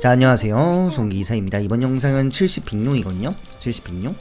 자 안녕하세요. 송기사입니다. 이번 영상은 70 빅룡이거든요. 70 빅룡.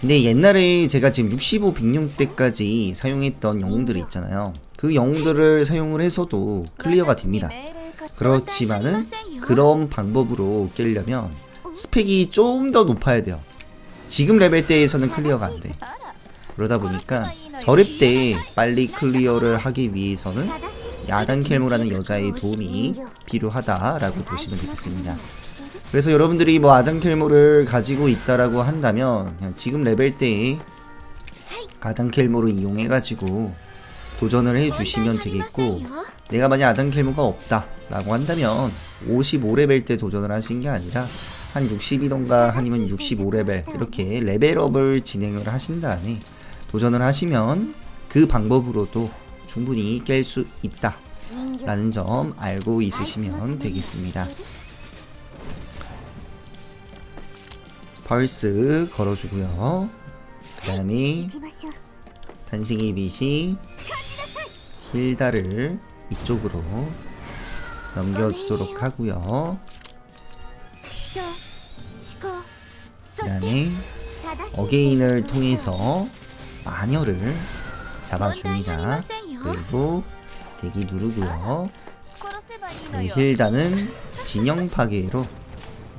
근데 옛날에 제가 지금 65 빅룡 때까지 사용했던 영웅들이 있잖아요. 그 영웅들을 사용을 해서도 클리어가 됩니다. 그렇지만은 그런 방법으로 깨려면 스펙이 좀 더 높아야 돼요. 지금 레벨 때에서는 클리어가 안돼. 그러다 보니까 저랩 때 빨리 클리어를 하기 위해서는 야단 켈모라는 여자의 도움이 필요하다라고 보시면 되겠습니다. 그래서 여러분들이 뭐 아단 켈모를 가지고 있다라고 한다면 지금 레벨 때에 아단 켈모를 이용해가지고 도전을 해주시면 되겠고 내가 만약 아단 켈모가 없다라고 한다면 55레벨 때 도전을 하신 게 아니라 한 60이던가 아니면 65레벨 이렇게 레벨업을 진행을 하신 다음에 도전을 하시면 그 방법으로도 충분히 깰 수 있다 라는 점 알고 있으시면 되겠습니다. 펄스 걸어주고요. 그 다음에 탄생의 빛이 힐다를 이쪽으로 넘겨주도록 하고요. 그 다음에 어게인을 통해서 마녀를 잡아줍니다 그리고 대기 누르고요. 그 힐다는 진영 파괴로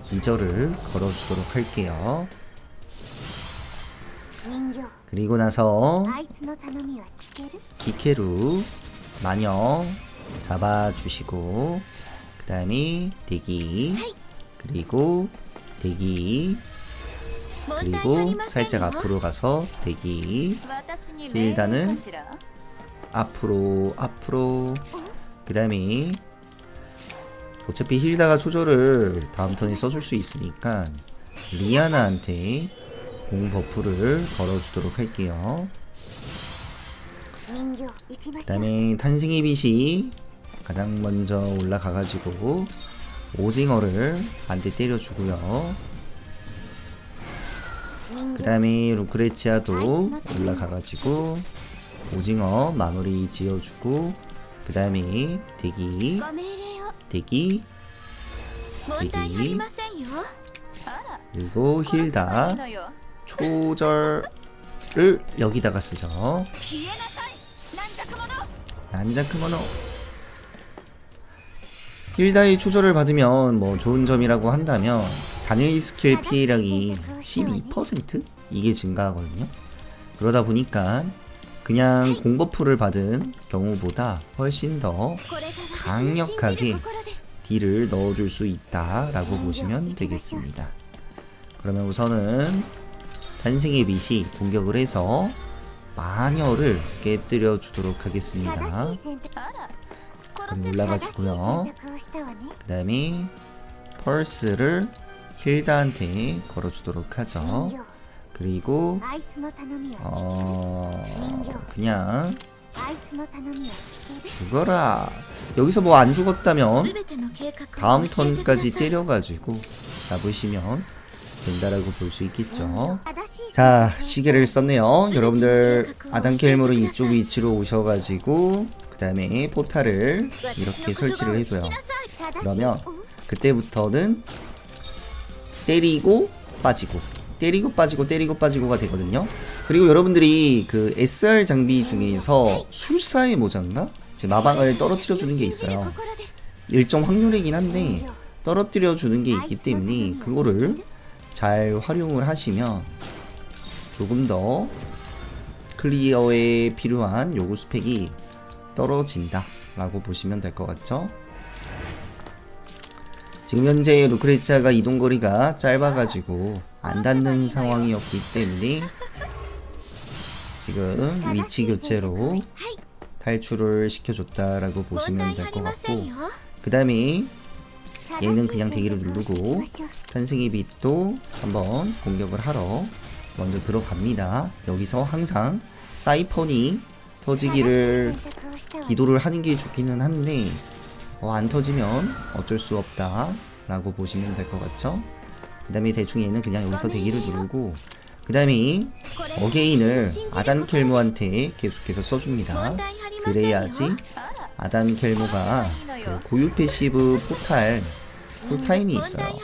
기절을 걸어주도록 할게요. 그리고 나서 기케루 마녀 잡아주시고 그 다음에 대기 그리고 대기 그리고 살짝 앞으로 가서 대기. 힐다는 앞으로 앞으로. 그 다음에 어차피 힐다가 조절을 다음 턴에 써줄 수 있으니까 리아나한테 공 버프를 걸어주도록 할게요. 그 다음에 탄생의 빛이 가장 먼저 올라가가지고 오징어를 한대 때려주고요. 그 다음에 루크레치아도 올라가가지고 오징어 마무리 지어주고 그 다음에 대기 대기 대기. 그리고 힐다 초절을 여기다가 쓰죠. 난자크모노. 힐다의 초절을 받으면 뭐 좋은 점이라고 한다면 단일 스킬 피해량이 12% 이게 증가하거든요. 그러다 보니까 그냥 공버프를 받은 경우보다 훨씬 더 강력하게 딜을 넣어줄 수 있다라고 보시면 되겠습니다. 그러면 우선은 탄생의 빛이 공격을 해서 마녀를 깨뜨려 주도록 하겠습니다. 올라가 주고요. 그 다음에 펄스를 힐다한테 걸어주도록 하죠. 그리고 어 그냥 죽어라. 여기서 뭐 안 죽었다면 다음 턴까지 때려가지고 잡으시면 된다라고 볼 수 있겠죠. 자 시계를 썼네요. 여러분들 아단켈모르 이쪽 위치로 오셔가지고 그 다음에 포탈을 이렇게 설치를 해줘요. 그러면 그때부터는 때리고 빠지고 때리고 빠지고 때리고 빠지고가 되거든요. 그리고 여러분들이 그 SR 장비 중에서 술사의 모자인가? 제 마방을 떨어뜨려 주는 게 있어요. 일정 확률이긴 한데 떨어뜨려 주는 게 있기 때문에 그거를 잘 활용을 하시면 조금 더 클리어에 필요한 요구 스펙이 떨어진다 라고 보시면 될 것 같죠? 지금 현재 루크레치아가 이동거리가 짧아가지고 안 닿는 상황이었기 때문에 지금 위치 교체로 탈출을 시켜줬다라고 보시면 될 것 같고 그 다음에 얘는 그냥 대기를 누르고 탄생의 빛도 한번 공격을 하러 먼저 들어갑니다. 여기서 항상 사이펀이 터지기를 기도를 하는 게 좋기는 한데 어, 안 터지면 어쩔 수 없다 라고 보시면 될 것 같죠 그 다음에 대충 얘는 그냥 여기서 대기를 누르고 그 다음에 어게인을 아단 켈모한테 계속해서 써줍니다 그래야지 아단 켈모가 그 고유 패시브 포탈 쿨타임이 있어요.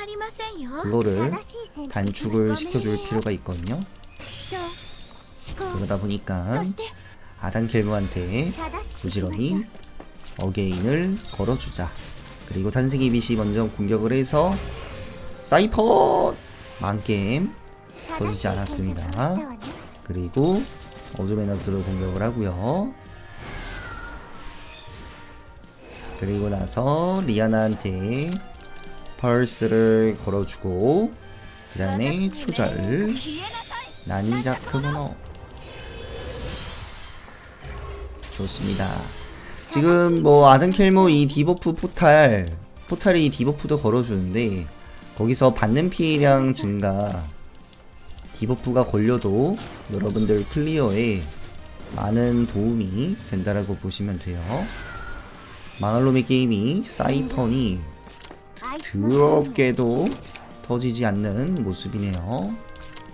그거를 단축을 시켜줄 필요가 있거든요. 그러다 보니까 아단 켈무한테 부지런히 어게인을 걸어주자. 그리고 탄생이 빛이 먼저 공격을 해서 사이퍼 만겜 터지지 않았습니다. 그리고 어둠의 나스로 공격을 하고요. 그리고 나서 리아나한테 펄스를 걸어주고 그 다음에 초절 난자 크모노 좋습니다. 지금 뭐 아든킬모 이 디버프 포탈 포탈이 디버프도 걸어주는데 거기서 받는 피해량 증가 디버프가 걸려도 여러분들 클리어에 많은 도움이 된다라고 보시면 돼요. 망할놈의 게임이 사이펀이 더럽게도 터지지 않는 모습이네요.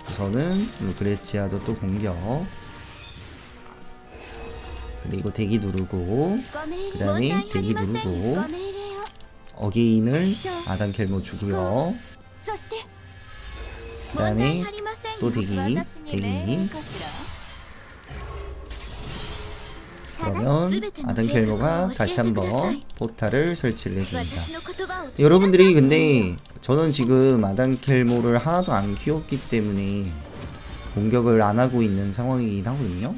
우선은 루크레치아도 또 공격 그리고 대기 누르고 그 다음에 대기 누르고 어게인을 아단 켈모 주고요. 그 다음에 또 대기 대기 그러면 아단 켈모가 다시 한번 포탈을 설치를 해줍니다. 여러분들이 근데 저는 지금 아단 켈모를 하나도 안 키웠기 때문에 공격을 안 하고 있는 상황이긴 하거든요.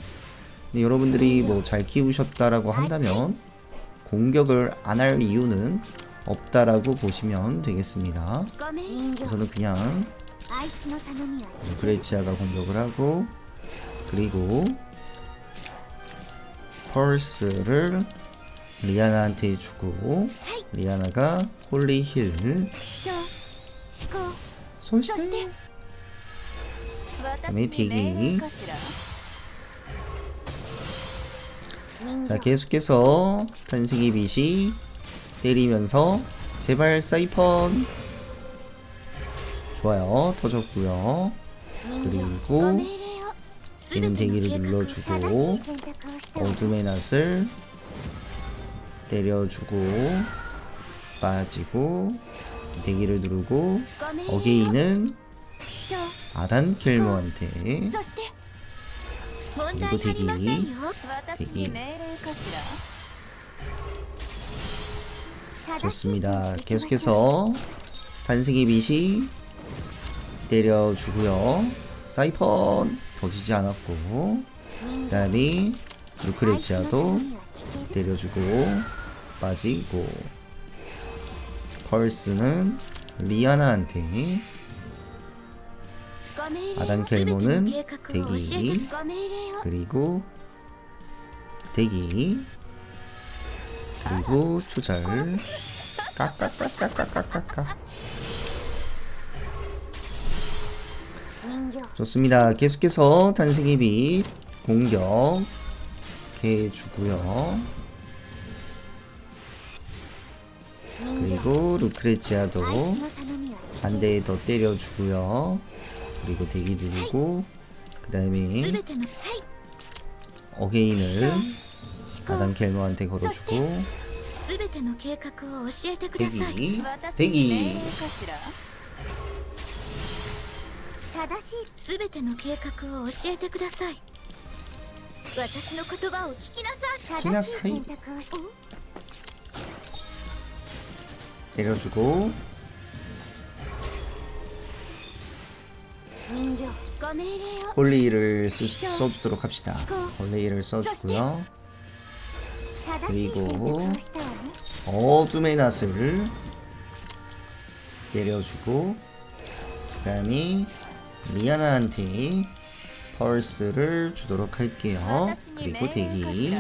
근데 여러분들이 뭐 잘 키우셨다라고 한다면 공격을 안 할 이유는 없다라고 보시면 되겠습니다. 저는 그냥 그레이치아가 공격을 하고 그리고 펄스를 리아나한테 주고 리아나가 홀리 힐. 솔스테 그다음에 대기 자 계속해서 탄생의 빛이 때리면서 제발 사이펀. 좋아요. 터졌고요. 그리고 얘는 대기를 눌러주고 어둠의 낫을 때려주고 빠지고 대기를 누르고 어게인은 아단 킬모한테 그리고 대기 대기. 좋습니다. 계속해서 탄생의 빛이 때려주고요. 사이펀 터지지 않았고 그 다음에 루크레치아도 때려주고 빠지고 펄스는 리아나한테 아단 켈모는 대기. 그리고 대기 그리고 조절 까까까까까까까 좋습니다. 계속해서 탄생의 빛 공격 해주고요. 그리고 루크레치아도 한대더 때려주고요. 그리고 대기 누르고 그 다음에 어게인을 아담 켈모한테 걸어주고 대기. 대기. 키나사이. 때려주고 홀리를 쓰, 써주도록 합시다. 홀리를 써주고요. 그리고 어둠의 낫을 때려주고 그 다음에 리아나한테 펄스를 주도록 할게요. 그리고 대기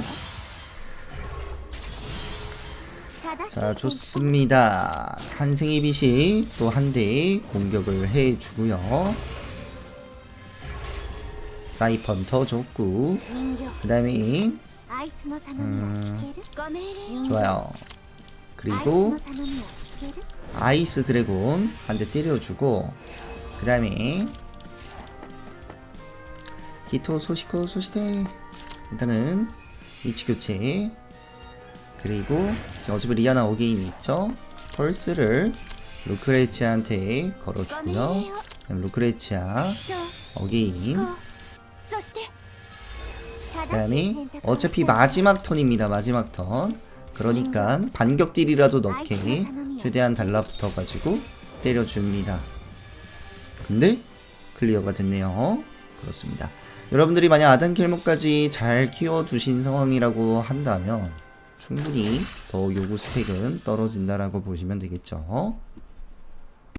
자 좋습니다. 탄생의 빛이 또 한대 공격을 해주고요. 사이펀 터 좋고 그 다음에 음, 좋아요. 그리고 아이스 드래곤 한 대 때려주고 그 다음에 히토 소시코 소시대. 일단은 위치 교체. 그리고 어차피 리아나 오게인 있죠? 펄스를 루크레치한테 걸어주고요. 루크레치아 어게인. 그다음에 어차피 마지막 턴입니다. 마지막 턴. 그러니까 반격 딜이라도 넣게 최대한 달라붙어가지고 때려줍니다. 근데 클리어가 됐네요. 그렇습니다. 여러분들이 만약 아단킬모까지 잘 키워두신 상황이라고 한다면 충분히 더 요구 스펙은 떨어진다라고 보시면 되겠죠.